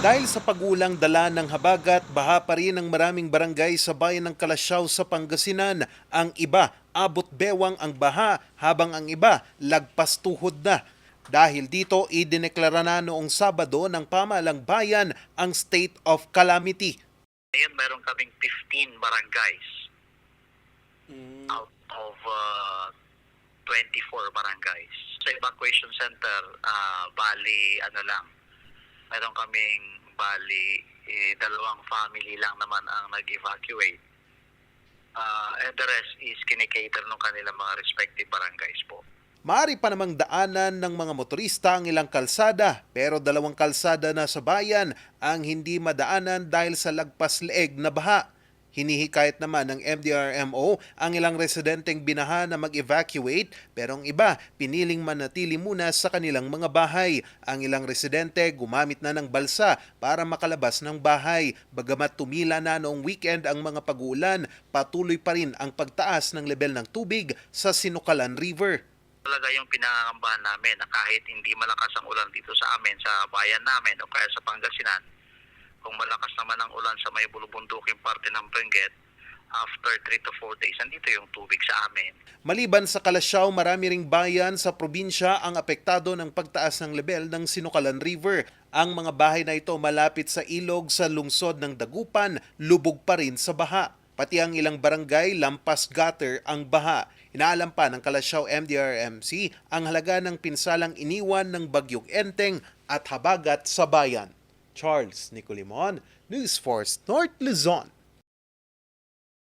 Dahil sa pagulang dala ng habagat, baha pa rin ang maraming barangay sa bayan ng Kalasyaw sa Pangasinan. Ang iba, abot bewang ang baha, habang ang iba, lagpas tuhod na. Dahil dito, idineklara na noong Sabado ng pamalang bayan ang state of calamity. Ngayon, meron kaming 15 barangays out of uh, 24 barangays. Sa evacuation center, ah, bali, ano lang, meron kaming bali, eh, dalawang family lang naman ang nag-evacuate. Ah, and the rest is kinikater ng kanilang mga respective barangays po. Maari pa namang daanan ng mga motorista ang ilang kalsada pero dalawang kalsada na sa bayan ang hindi madaanan dahil sa lagpas leeg na baha. Hinihikayat naman ng MDRMO ang ilang residenteng binaha na mag-evacuate pero ang iba piniling manatili muna sa kanilang mga bahay. Ang ilang residente gumamit na ng balsa para makalabas ng bahay. Bagamat tumila na noong weekend ang mga pag-uulan, patuloy pa rin ang pagtaas ng level ng tubig sa Sinukalan River. talaga yung pinangangambahan namin na kahit hindi malakas ang ulan dito sa amin, sa bayan namin o kaya sa Pangasinan, kung malakas naman ang ulan sa may bulubunduking parte ng Benguet, after 3 to 4 days, andito yung tubig sa amin. Maliban sa Kalasyaw, marami ring bayan sa probinsya ang apektado ng pagtaas ng level ng Sinukalan River. Ang mga bahay na ito malapit sa ilog sa lungsod ng Dagupan, lubog pa rin sa baha. Pati ang ilang barangay, lampas gutter ang baha. Inaalam pa ng Kalasyaw MDRMC ang halaga ng pinsalang iniwan ng bagyong Enteng at habagat sa bayan. Charles Nicolimon, News Force North Luzon.